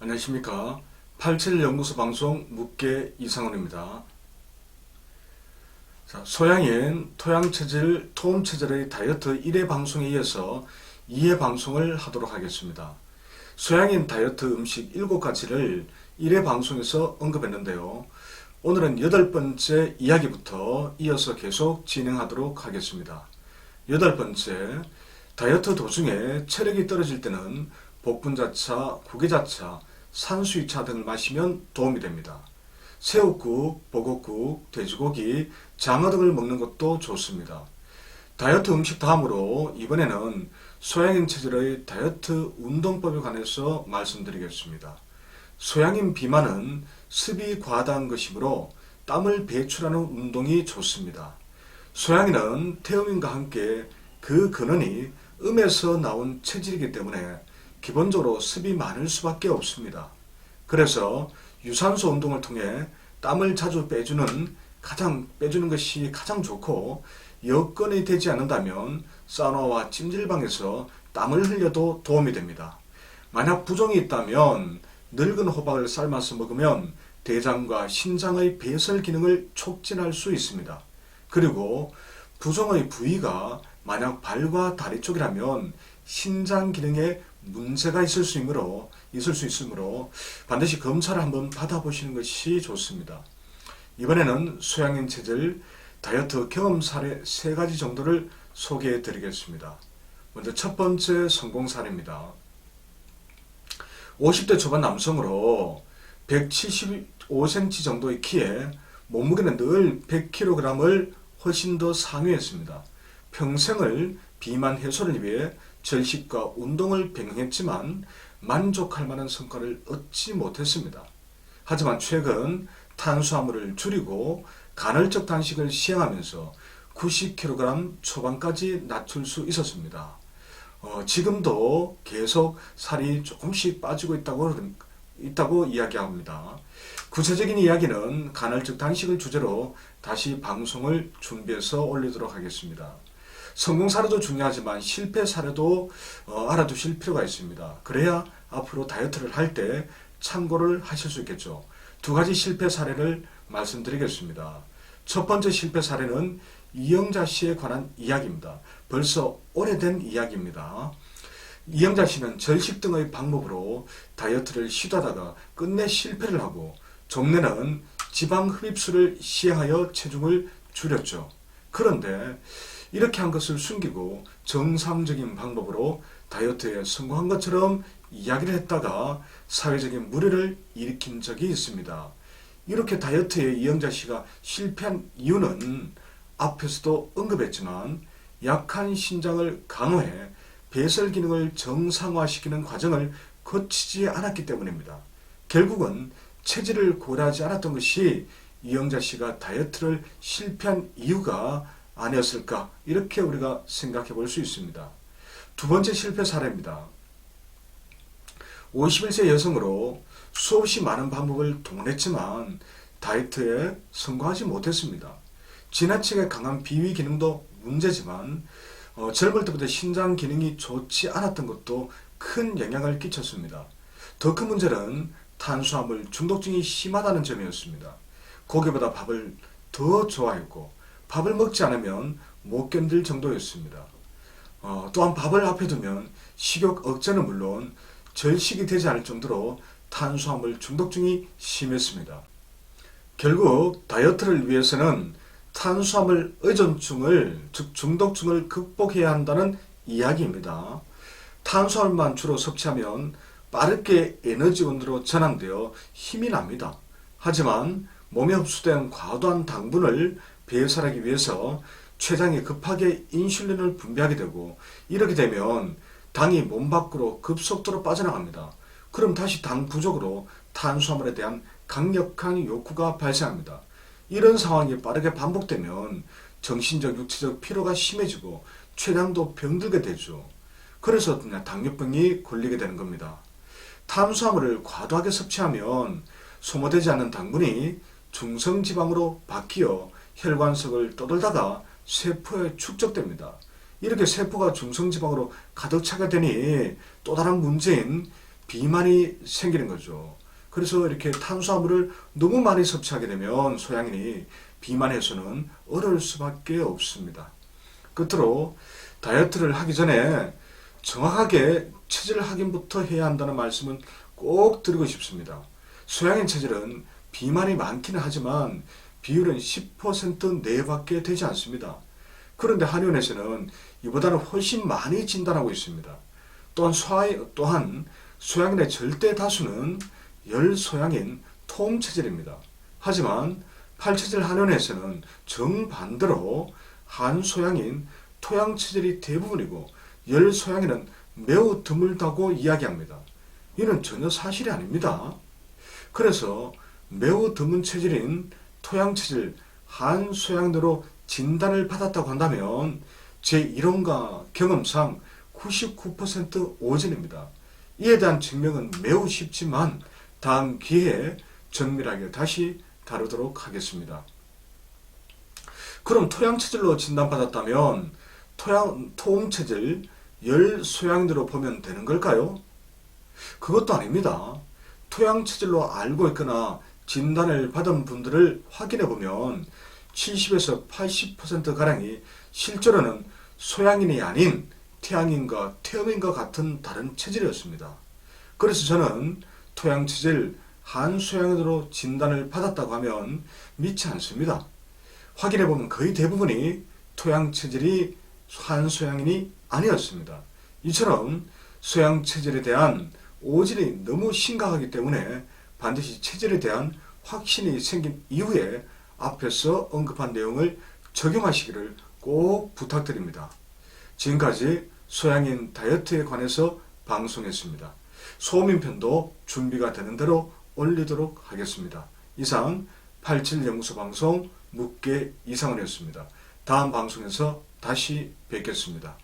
안녕하십니까. 87 연구소 방송 묵계 이상훈입니다. 자, 소양인 토양체질, 토음체질의 다이어트 1회 방송에 이어서 2회 방송을 하도록 하겠습니다. 소양인 다이어트 음식 7가지를 1회 방송에서 언급했는데요. 오늘은 여덟 번째 이야기부터 이어서 계속 진행하도록 하겠습니다. 여덟 번째, 다이어트 도중에 체력이 떨어질 때는 복분자차, 구개자차, 산수유차 등을 마시면 도움이 됩니다. 새우국, 버섯국, 돼지고기, 장어 등을 먹는 것도 좋습니다. 다이어트 음식 다음으로 이번에는 소양인 체질의 다이어트 운동법에 관해서 말씀드리겠습니다. 소양인 비만은 습이 과다한 것이므로 땀을 배출하는 운동이 좋습니다. 소양인은 태음인과 함께 그 근원이 음에서 나온 체질이기 때문에 기본적으로 습이 많을 수밖에 없습니다. 그래서 유산소 운동을 통해 땀을 자주 빼주는 가장 빼주는 것이 가장 좋고 여건이 되지 않는다면 사우나와 찜질방에서 땀을 흘려도 도움이 됩니다. 만약 부종이 있다면 늙은 호박을 삶아서 먹으면 대장과 신장의 배설 기능을 촉진할 수 있습니다. 그리고 부종의 부위가 만약 발과 다리 쪽이라면 신장 기능에 문제가 있을 수 있으므로 있을 수 있으므로 반드시 검사를 한번 받아보시는 것이 좋습니다. 이번에는 소양인 체질 다이어트 경험 사례 세 가지 정도를 소개해 드리겠습니다. 먼저 첫 번째 성공 사례입니다. 50대 초반 남성으로 175cm 정도의 키에 몸무게는 늘 100kg을 훨씬 더 상회했습니다. 평생을 비만 해소를 위해 절식과 운동을 병행했지만 만족할 만한 성과를 얻지 못했습니다. 하지만 최근 탄수화물을 줄이고 간헐적 단식을 시행하면서 90kg 초반까지 낮출 수 있었습니다. 어, 지금도 계속 살이 조금씩 빠지고 있다고, 있다고 이야기합니다. 구체적인 이야기는 간헐적 단식을 주제로 다시 방송을 준비해서 올리도록 하겠습니다. 성공 사례도 중요하지만 실패 사례도 어, 알아두실 필요가 있습니다. 그래야 앞으로 다이어트를 할 때 참고를 하실 수 있겠죠. 두 가지 실패 사례를 말씀드리겠습니다. 첫 번째 실패 사례는 이영자 씨에 관한 이야기입니다. 벌써 오래된 이야기입니다. 이영자 씨는 절식 등의 방법으로 다이어트를 시도하다가 끝내 실패를 하고 종래는 지방 흡입술을 시행하여 체중을 줄였죠. 그런데 이렇게 한 것을 숨기고 정상적인 방법으로 다이어트에 성공한 것처럼 이야기를 했다가 사회적인 무리를 일으킨 적이 있습니다. 이렇게 다이어트에 이영자 씨가 실패한 이유는 앞에서도 언급했지만 약한 신장을 강화해 배설 기능을 정상화시키는 과정을 거치지 않았기 때문입니다. 결국은 체질을 고려하지 않았던 것이 이영자 씨가 다이어트를 실패한 이유가 아니었을까 이렇게 우리가 생각해 볼 수 있습니다. 두 번째 실패 사례입니다. 51세 여성으로 수없이 많은 방법을 동원했지만 다이어트에 성공하지 못했습니다. 지나치게 강한 비위 기능도 문제지만 어, 젊을 때부터 신장 기능이 좋지 않았던 것도 큰 영향을 끼쳤습니다. 더 큰 문제는 탄수화물 중독증이 심하다는 점이었습니다. 고기보다 밥을 더 좋아했고 밥을 먹지 않으면 못 견딜 정도였습니다. 어, 또한 밥을 앞에 두면 식욕 억제는 물론 절식이 되지 않을 정도로 탄수화물 중독증이 심했습니다. 결국 다이어트를 위해서는 탄수화물 의존증을 즉 중독증을 극복해야 한다는 이야기입니다. 탄수화물만 주로 섭취하면 빠르게 에너지원으로 전환되어 힘이 납니다. 하지만 몸에 흡수된 과도한 당분을 배설하기 위해서 췌장이 급하게 인슐린을 분비하게 되고 이렇게 되면 당이 몸 밖으로 급속도로 빠져나갑니다. 그럼 다시 당 부족으로 탄수화물에 대한 강력한 욕구가 발생합니다. 이런 상황이 빠르게 반복되면 정신적, 육체적 피로가 심해지고 췌장도 병들게 되죠. 그래서 당뇨병이 걸리게 되는 겁니다. 탄수화물을 과도하게 섭취하면 소모되지 않는 당분이 중성지방으로 바뀌어 혈관석을 떠돌다가 세포에 축적됩니다. 이렇게 세포가 중성지방으로 가득 차게 되니 또 다른 문제인 비만이 생기는 거죠. 그래서 이렇게 탄수화물을 너무 많이 섭취하게 되면 소양인이 비만 해소는 어려울 수밖에 없습니다. 끝으로 다이어트를 하기 전에 정확하게 체질 확인부터 해야 한다는 말씀은 꼭 드리고 싶습니다. 소양인 체질은 비만이 많기는 하지만 비율은 10% 내밖에 되지 않습니다. 그런데 한의원에서는 이보다는 훨씬 많이 진단하고 있습니다. 또한 소아, 또한 소양인의 절대 다수는 열소양인 톰체질입니다. 하지만 팔체질 한의원에서는 정반대로 한소양인 토양체질이 대부분이고 열소양인은 매우 드물다고 이야기합니다. 이는 전혀 사실이 아닙니다. 그래서 매우 드문 체질인 토양 체질 한소양대로 진단을 받았다고 한다면 제 이론과 경험상 99% 오진입니다. 이에 대한 증명은 매우 쉽지만 다음 기회에 정밀하게 다시 다루도록 하겠습니다. 그럼 토양체질로 진단받았다면 토양, 토음체질, 열소양대로 보면 되는 걸까요? 그것도 아닙니다. 토양체질로 알고 있거나 진단을 받은 분들을 확인해 보면 70에서 80%가량이 실제로는 소양인이 아닌 태양인과 태음인과 같은 다른 체질이었습니다. 그래서 저는 토양 체질 한소양인으로 진단을 받았다고 하면 믿지 않습니다. 확인해 보면 거의 대부분이 토양 체질이 한소양인이 아니었습니다. 이처럼 소양 체질에 대한 오진이 너무 심각하기 때문에 반드시 체질에 대한 확신이 생긴 이후에 앞에서 언급한 내용을 적용하시기를 꼭 부탁드립니다. 지금까지 소양인 다이어트에 관해서 방송했습니다. 소민 편도 준비가 되는 대로 올리도록 하겠습니다. 이상 87연구소 방송 묵계 이상원이었습니다. 다음 방송에서 다시 뵙겠습니다.